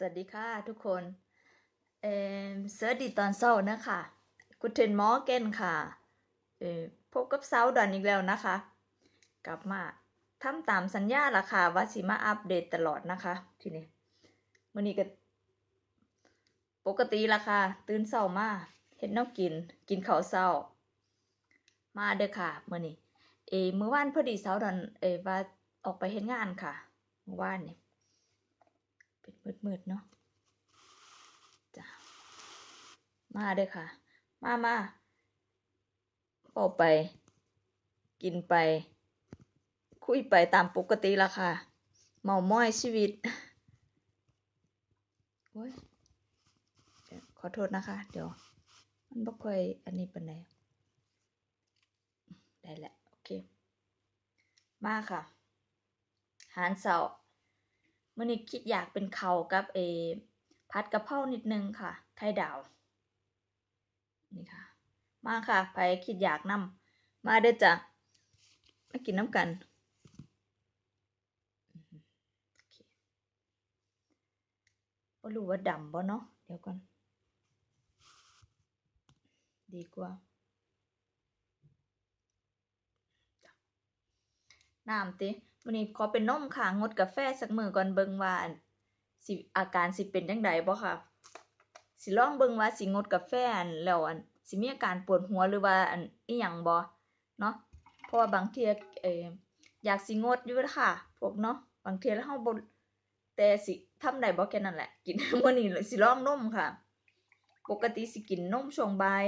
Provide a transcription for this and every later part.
สวัสดีค่ะทุกคนเอ่อสวัสดีตอนเช้านะคะกูเทนมอเกนค่ะเอ่อพบกับเช้าดอนอีกแล้วนะคะ กลับมาทำตามสัญญาละค่ะว่าสิมาอัปเดตตลอดนะคะ ทีนี้มื้อนี้ก็ ปกติละค่ะตื่นเช้ามาเฮ็ดแนวกิน กินข้าวเช้า มาเด้อค่ะมื้อนี้เอ้มื้อวานพอดีเช้าดอนเอ้ว่าออกไปเฮ็ดงานค่ะเมื้อวานเนี่ย เป็นมืดๆเนาะจ้ะมาเด้อค่ะ มามาออกไป กินไป คุยไปตามปกติละค่ะ เมาม้อยชีวิตโอ้ยขอโทษนะคะ เดี๋ยว มันบ่ค่อยอันนี้ปานใดได้แหละ โอเค มาค่ะอาหารเช้า มื่อนี้คิดอยากเป็นเขากับเออผัดกะเพรานิดนึงค่ะ ไข่ดาว นี่ค่ะ มาค่ะไปคิดอยากนำมาเด้อจ้ะมากินน้ำกันบ่รู้ว่าดำบ่เนาะเดี๋ยวก่อน ดีกว่าน้ำติ มื้อนี้ขอเป็นนมค่ะ งดกาแฟสักมือก่อนเบิ่งว่านสิอาการสิเป็นจังใดบ่ค่ะ สิลองเบิ่งว่าสิงดกาแฟอันแล้วอันสิมีอาการปวดหัวหรือว่าอันอิหยังบ่เนาะเพราะว่าบางเทียเอออยากสิงดอยู่เด้อค่ะ พวกเนาะบางเที่ยเราบ่แต่สิทำได้บ่แค่นั้นแหละ กินมื้อนี้สิลองนมค่ะ ปกติสิกินนมช่วงบ่าย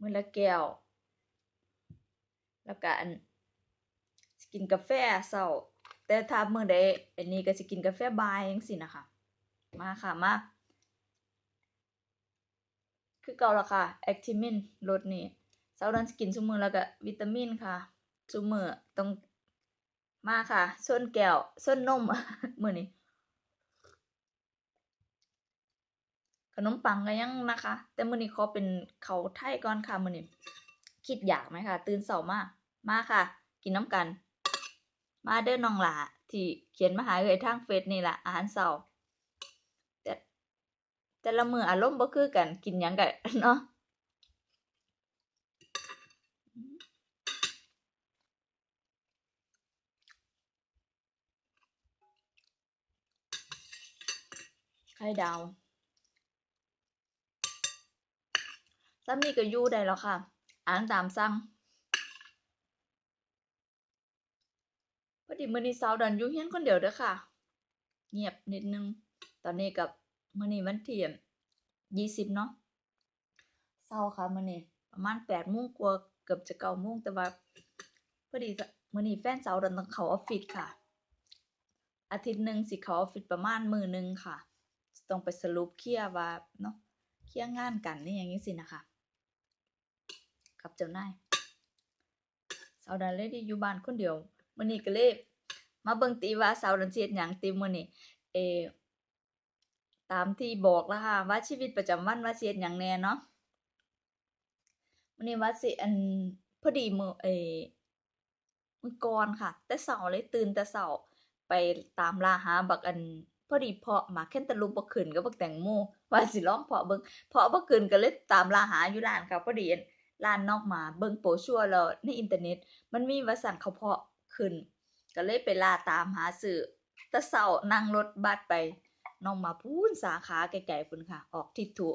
มื้อละแก้วแล้วก็อัน กินกาแฟเช้า แต่ถ้ามื้อใดอันนี้ก็สิกินกาแฟบ่ายจังซี้น่ะค่ะ มาค่ะ มา คือเก่าล่ะค่ะ Actimine รสนี้เช้านั้นกินซุมื้อแล้วก็วิตามินค่ะซุมื้อต้องมาค่ะชนแก้วชนนมมื้อนี้ขนมปังก็ยังนะคะ แต่มื้อนี้ขอเป็นเขาไทยก่อนค่ะมื้อนี้คิดอยากไหมค่ะตื่นเช้ามากมาค่ะ กินน้ำกัน มาเด้อน้องหลาที่เขียนมาหาเอ่ยทางเฟซนี่ล่ะอาหารเช้าแต่แต่ละมืออารมณ์บ่คือกันกินหยังก็เนาะอือไข่ดาวซ้ำนี้ก็ยู่ได้แล้วค่ะอาหารตามสั่ง พอ ดีมื้อนี้เช้าดันอยู่เรือนคนเดียวเด้อค่ะ เงียบนิดนึง ตอนนี้ก็มื้อนี้วันที่20เนาะเช้าค่ะมื้อนี้ประมาณ8โมงกว่าเกือบจะ9โมงแต่ว่าพอดีมื้อนี้แฟนสาวดันต้องเข้าออฟฟิศค่ะ อาทิตย์หนึ่งสิเข้าออฟฟิศประมาณมื้อหนึ่งค่ะต้องไปสรุปเคลียร์ว่าเนาะเคลียร์งานกันอิหยังจั่งซี้สินะค่ะกับเจ้านายสาวดันเลยได้อยู่บ้านคนเดียว มื้อนี้ก็เลยมาเบิ่งติว่าสาวดันสิเฮ็ดหยังติมื้อนี้เออตามที่บอกล่ะค่ะว่าชีวิตประจำวันว่าสิเฮ็ดหยังแน่เนาะมื้อนี้ว่าสิอันพอดีมือเออมื้อก่อนค่ะ แต่เช้าเลยตื่นแต่เช้าไปตามล่าหาบักอันพอดีเพาะมาแคนตาลูปบ่ขึ้นกับบักแตงโมว่าสิลองเพาะเบิ่งเพาะบ่ขึ้นก็เลยตามล่าหาอยู่ร้านค่ะพอดีร้านนอกมาเบิ่งโปชัวร์แล้วในอินเทอร์เน็ต มันมีว่าซั่นเขาเพาะ ขึ้น ก็เลยไปล่าตามหาซื้อต่เช้านั่งรถบัสไปน้องมาพูนสาขาไกลๆพู้นค่ะ ออกทิศถุ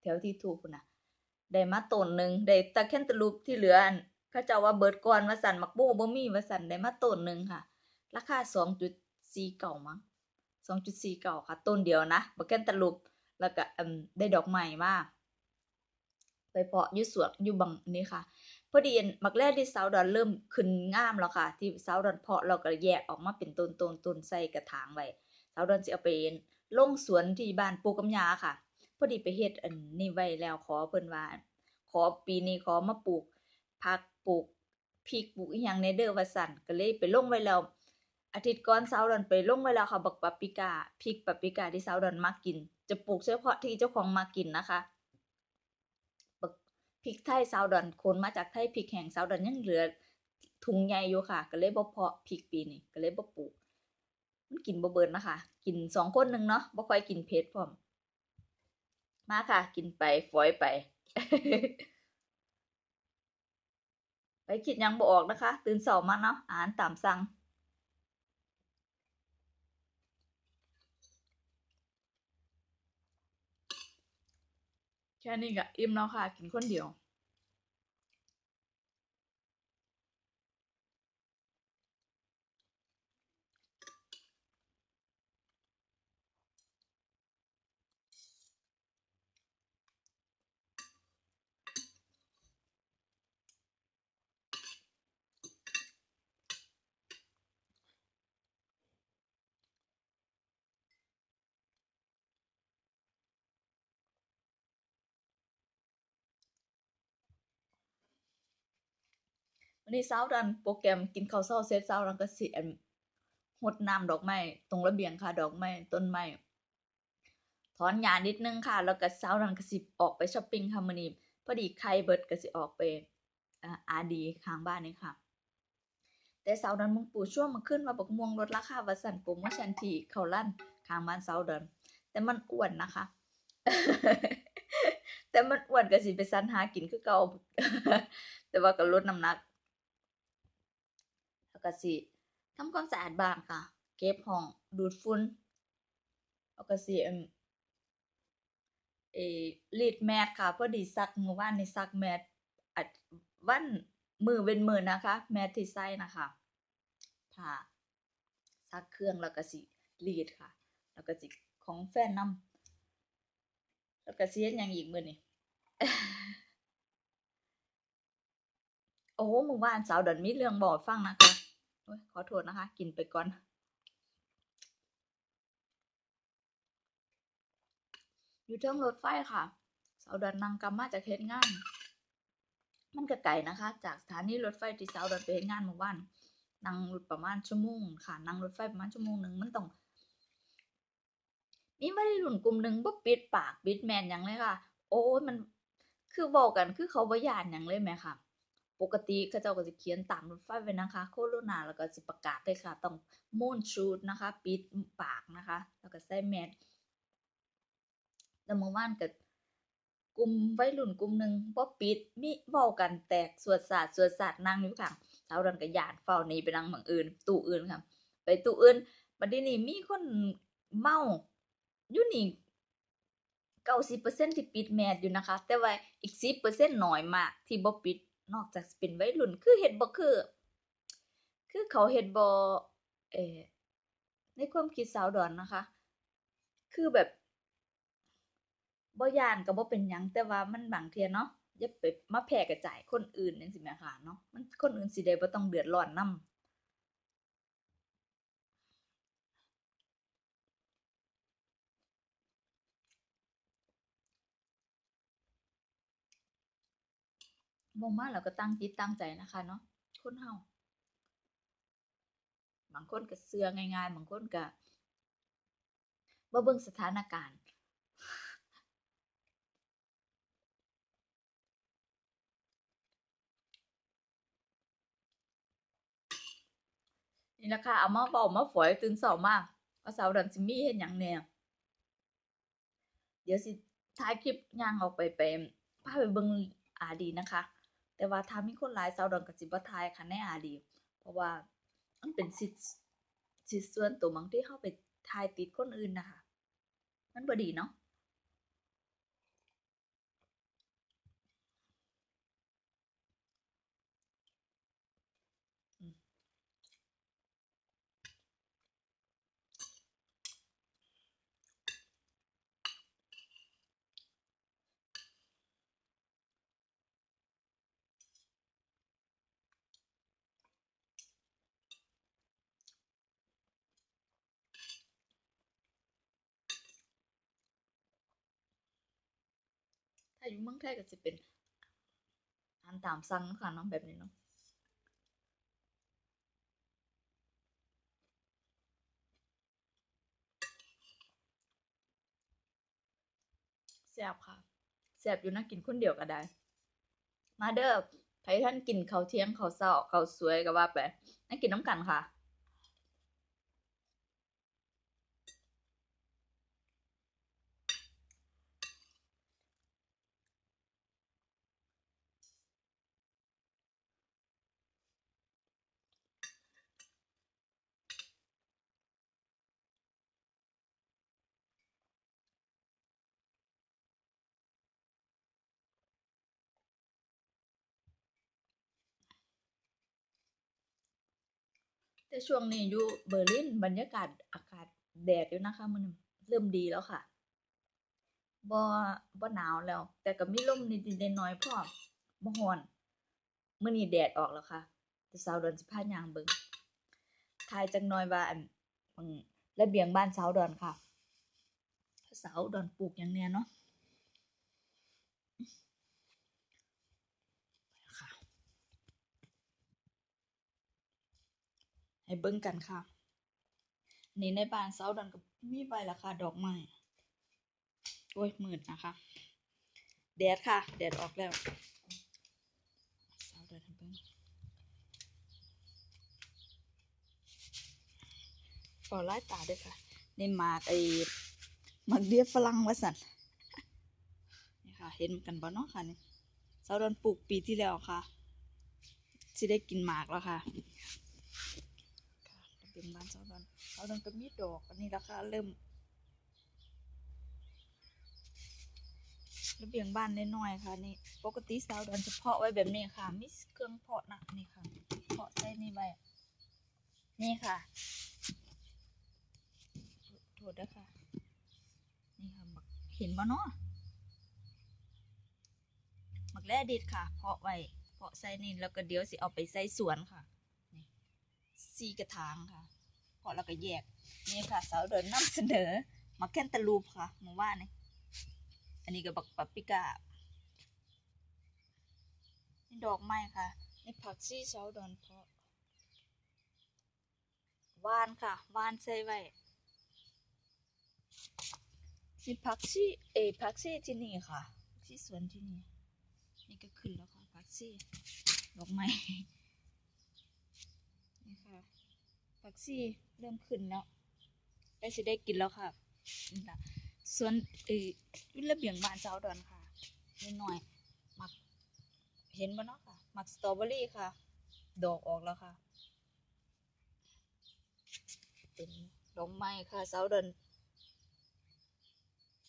แถวทิศถุพู้นน่ะได้มาต้นหนึ่งได้ต่แคนตาลูปที่เหลืออันเขาเจ้าว่าเบิดก่อนว่าซั่นมักโบ้บ่มีว่าซั่นได้มาต้นหนึ่งค่ะ ราคา2.49มั้ง2.49ค่ะ ต้นเดียวนะบักแคนตาลูปแล้วก็ได้ดอกไม้มาก ไปเพาะยู่สวนอยู่บังนี้ค่ะ พอดีอั่นบักที่เสาดอนเริ่มขึ้นงามแล้วค่ะ ที่เสาดอนเพาะแล้วก็แยกออกมาเป็นต้นๆๆใส่กระถางไว้เสาดอนสิเอาไปลงสวนที่บ้านปูกับย่าค่ะ พอดีไปเฮ็ดอันนี้ไว้แล้วขอเพิ่นว่า ขอปีนี้ขอมาปลูกผักปลูกพริกปลูกอิหยังแหน่เด้อว่าซั่นก็เลยไปลงไว้แล้วอาทิตย์ก่อนเสาดอนไปลงไว้แล้วค่ะบักปาปิกาพริกปาปิกาที่เสาดอนมักกิน จะปลูกเฉพาะที่เจ้าของมักกินนะคะ พริกไทยสาวดอนขนมาจากไทยพริกแห้งสาวดอนยังเหลือถุงใหญ่อยู่ค่ะ ก็เลยบ่เพาะพริกปีนี้ก็เลยบ่ปลูกมันกินบ่เบิดนะคะกินสองคนหนึ่งเนาะบ่ค่อยกินเผ็ดพร้อมมาค่ะ กินไปฝอยไป ไปคิดยังบ่ออกนะคะ ตื่นเช้ามาเนาะอาหารตามสั่ง แค่นี้ก็อิ่มแล้วค่ะ กินคนเดียว วันนี้เช้าดันโปรแกรมกินข้าวเช้าเสร็จเช้าดันก็สิอั่นรดน้ำดอกไม้ตรงระเบียงค่ะดอกไม้ต้นไม้ถอนหญ้านิดหนึ่งค่ะ แล้วก็เช้าดันก็สิออกไปช็อปปิ้งค่ะมื้อนี้พอดีไข่เบิดก็สิออกไปอา RD ข้างบ้านนี่ค่ะ แต่เช้าดันมุงปู่ช่วงมาขึ้นว่าบักม่วงลดราคาว่าซั่นโปรโมชันที่เขาลั่นข้างบ้านเช้าดันแต่มันอ้วนนะคะ แต่มันอ้วนก็สิไปสรรหากินคือเก่าแต่ว่าก็ลดน้ำหนัก แล้วก็สิทำความสะอาดบ้านค่ะ เก็บห้องดูดฝุ่นแล้วก็สิเอรีดแมสค่ะพอดีซักเมื่อวานิซักแมสวันมือเว้นมือนะคะ แมสที่ใส่น่ะคะถ้าซักเครื่องแล้วก็สิรีดค่ะ แล้วก็สิของแฟนนำแล้วก็เฮ็ดหยังอีกมือนี้โอ้เมื่อวานเช้าดันมีเรื่องเว้าให้ฟังนะคะ ขอโทษนะคะ กินไปก่อน อยู่เทิงรถไฟค่ะเช้าดันนั่งกลับมาจากเฮ็ดงาน มันก็ไกลนะคะ จากสถานีรถไฟที่เช้าดันไปเฮ็ดงานเมื่อวานนั่งรถประมาณชั่วโมงค่ะนั่งรถไฟประมาณชั่วโมงหนึ่งมันต้องมีวัยรุ่นกลุ่มหนึ่งบ่ปิดปากปิดแมสหยังเลยค่ะ โอ๊ยมันคือเว้ากันคือเขาบ่ยานหยังเลยแหมค่ะ ปกติเขาเจ้าก็สิเขียนตามรถไฟไว้นะคะ โคโรนาแล้วก็สิประกาศเลยค่ะ ต้อง Mouth Shoot นะคะ ปิดปากนะคะ แล้วก็ใส่แมสแล้วเมื่อวานก็กลุ่มวัยรุ่นกลุ่มหนึ่งบ่ปิดมีเว้ากันแตกสวดสาดสวดสาดนั่งอยู่ข้างเช้านั้นก็ย้านฟ้านี้ไปนั่งหม้องอื่น ตู้อื่นค่ะ ไปตู้อื่นบัดทีนี้มีคนเมาอยู่นี่90%ที่ปิดแมสอยู่นะคะ แต่ว่าอีก10%น้อยมากที่บ่ปิด นอกจากสิเป็นวัยรุ่น คือเฮ็ดบ่คือ คือเขาเฮ็ดบ่เอในความคิดสาวดอนนะคะ คือแบบบ่ยานก็บ่เป็นหยังแต่ว่ามันบางเทียเนาะอย่าไปมาแพร่กระจายคนอื่นจังซี้แมค่ะเนาะมันคนอื่นสิได้บ่ต้องเดือดร้อนนำ เว้ามาแล้วก็ตั้งจิตตั้งใจนะคะเนาะคนเราบางคนก็เชื่อง่ายๆบางคนก็บ่เบิ่งสถานการณ์นี่ล่ะคะเอามาเว้ามาฝอยตื่นเช้ามาว่าสาร์นั้นสิมี่เฮ็ดหยังแหน่ยเดี๋ยวสิถ่ายคลิปย่างออกไปไปพาไปเบิ่ง RD นะคะ แต่ว่าถ้ามีคนหลายสาวดอนก็สิบ่ถ่ายค่ะในอาดีเพราะว่ามันเป็นสิทธิ์ สิทธิ์ส่วนตัวบางทีเราไปถ่ายติดคนอื่นน่ะค่ะ มันบ่ดีเนาะ อยู่เมืองไทยก็สิเป็นอาหารตามสั่งนะค่ะเนาะแบบนี้เนาะแซ่บค่ะแซ่บอยู่นะกินคนเดียวก็ได้ มาเด้อไผทันกินเขาเที่ยงเขาวเช้าข้าสวยก็ว่าไปมากินน้ำกันค่ะ แต่ช่วงนี้อยู่เบอร์ลินบรรยากาศอากาศแดดอยู่นะคะมื้อนี้เริ่มดีแล้วค่ะบ่บ่หนาวแล้ว แต่ก็มีลมนิดๆน่อยๆพร้อมบ่ร้อนมื้อนี้แดดออกแล้วค่ะแต่สาวดอนสิพายางเบิ่งทายจักหน่อยว่าอันระเบียงบ้านสาวดอนค่ะสาวดอนปลูกหยังแหน่เนาะ ให้เบิ่งกันค่ะ นี่ในบ้านเสาดอนก็มีใบราคาดอกไม้โอ้ยหมืดนนะคะ แดดค่ะ แดดออกแล้วสาดอนให้เบิ่งฝอไล่ตาด้วยค่ะ ในหมากไอ้หมากเบี้ยฝรั่งว่าสันนี่ค่ะ เห็นกันบ่เนาะค่ะนี่เสาดอนปลูกปีที่แล้วค่ะสิได้กินหมากแล้วค่ะ เบียงบ้านสาวดอนสาวดอนก็มีดอก อันนี้ราคาเริ่มระเบียงบ้านน้อยๆค่ะนี่ปกติสาวดอนจะเพาะไว้แบบนี้ค่ะมีเครื่องเพาะนะนี่ค่ะเพาะใส่นี่ไว้นี่ค่ะโทษด้วยค่ะ นี่ค่ะบักเห็นบ่เนาะบักแร่ดิดค่ะ เพาะไว้เพาะใส่นี่แล้วก็เดี๋ยวสิเอาไปใส่สวนค่ะ สี่กระถางค่ะพาะแล้วก็แยกนี่ค่ะสาวเดินนำเสนอมาแคนตาลูปค่ะหมู่บ้านนี่อันนี้ก็บักปาปริก้านี่ดอกไม้ค่ะนี่ผักชีเสาดอนเพาะวานค่ะวานใส่ไว้นี่ผักชีเอผักชีที่นี่ค่ะที่สวนที่นี่นี่ก็ขึ้นแล้วค่ะผักชีดอกไม้ นี่ค่ะผักชีเริ่มขึ้นแล้วใกล้จะได้กินแล้วค่ะนี่ล่ะส่วนเออวิระเบียงบ้านเจ้าดอนค่ะนิดหน่อยมักเห็นบ่เนาะค่ะมักสตรอเบอรี่ค่ะ ดอกออกแล้วค่ะเป็นดอกไม้ค่ะเสาดอน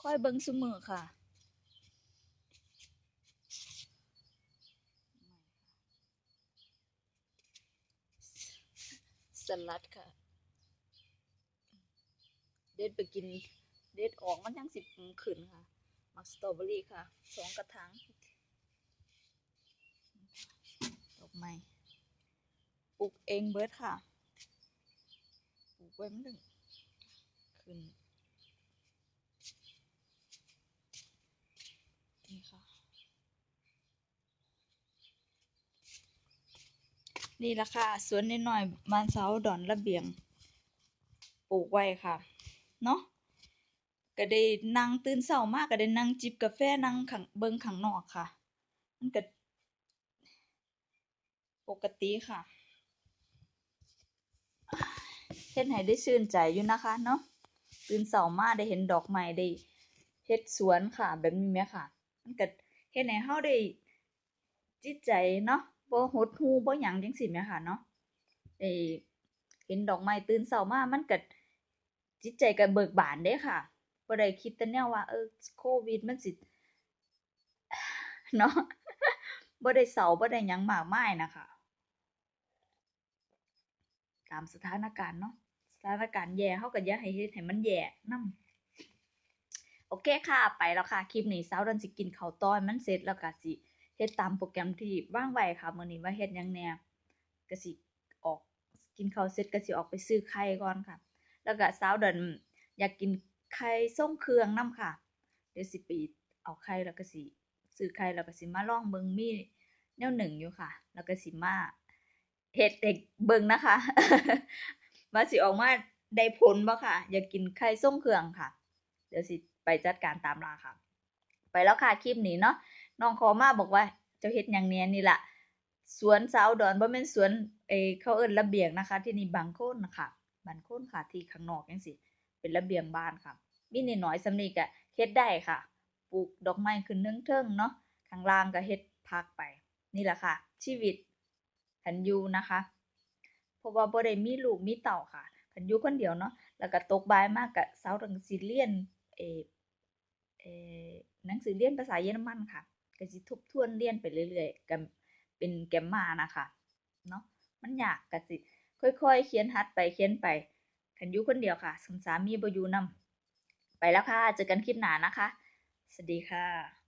ค่อยเบิ่งซุมือค่ะ ลัดค่ะ เด็ดไปกิน เด็ดออกมันยังสิบขึ้นค่ะมักสตรอเบอรี่ค่ะสองกระถางดอกไม้ปลูกเองเบิร์ดค่ะปลูกไว้มันถึงขึ้นนี่ค่ะ นี่ละค่ะสวนนิดหน่อยบ้านเสาดอนระเบียง ปลูกไว้ค่ะ เนาะก็ได้นั่งตื่นเช้ามากก็ได้นั่งจิบกาแฟนั่งข้างเบิ่งข้างนอกค่ะ มันก็ปกติค่ะเฮ็ดให้ได้ชื่นใจอยู่นะคะ เนาะตื่นเช้ามาได้เห็นดอกไม้ได้เฮ็ดสวนค่ะ แบบนี้แหมค่ะ มันก็เฮ็ดให้เราได้จิตใจเนาะ บ่หดหูบ่หยังจังซี้แหมค่ะเนาะได้เห็นดอกไม้ตื่นเช้ามามันก็จิตใจก็เบิกบานเด้ค่ะบ่ได้คิดแต่แนวว่าเออโควิดมันสิเนาะบ่ได้เศร้าบ่ได้หยังมากมายนะคะตามสถานการณ์เนาะสถานการณ์แย่เราก็อย่าให้เฮ็ดให้มันแย่นำโอเคค่ะ ไปแล้วค่ะ คลิปนี้สาวดอนสิกินข้าวต้อยมันเสร็จแล้วก็สิ ฮ็ดตามโปรแกรมที่วางไว้ค่ะ มื้อนี้ว่าเฮ็ดหยังแหน่ก็สิออก กินข้าวเสร็จก็สิออกไปซื้อไข่ก่อนค่ะ แล้วก็สาวเดอนอยากกินไข่ทรงเครื่องนำค่ะ เดี๋ยวสิไปเอาไข่แล้วก็สิซื้อไข่แล้วก็สิมาลองเบิ่งมีแนวหนึ่งอยู่ค่ะ แล้วก็สิมาเฮ็ดให้เบิ่งนะคะว่าสิออกมาได้ผลบ่ค่ะ อยากกินไข่ทรงเครื่องค่ะ เดี๋ยวสิไปจัดการตามลาค่ะ ไปแล้วค่ะคลิปนี้เนาะ น้องขอมาบอกว่าเจ้าเฮ็ดหยังแหน่นี่ล่ะสวนสาวดอนบ่แม่นสวนเอเขาเอิ้นระเบียงนะคะ ที่นี่บางโคนนะคะบางโคนค่ะที่ข้างนอกจังซี่เป็นระเบียงบ้านค่ะ มีน้อยสำนี้ก็เฮ็ดได้ค่ะ ปลูกดอกไม้ขึ้นเทิงๆเนาะข้างล่างก็เฮ็ดผักไป นี่แหละค่ะ ชีวิตคันยูนะคะ เพราะว่าบ่ได้มีลูกมีเต้าค่ะคันยูคนเดียวเนาะแล้วก็ตกบายมาก็สาวดอนก็สิเรียนเอเอ่อหนังสือเรียนภาษาเยอรมันค่ะ ก็สิทบทวนเรียนไปเรื่อยๆกันเป็นแกมมานะคะเนาะมันยากก็สิ ค่อยๆ เขียนหัดไปเขียนไปคันอยู่คนเดียวค่ะคันสามีบอยู่นำไปแล้วค่ะ เจอกันคลิปหน้านะคะ สวัสดีค่ะ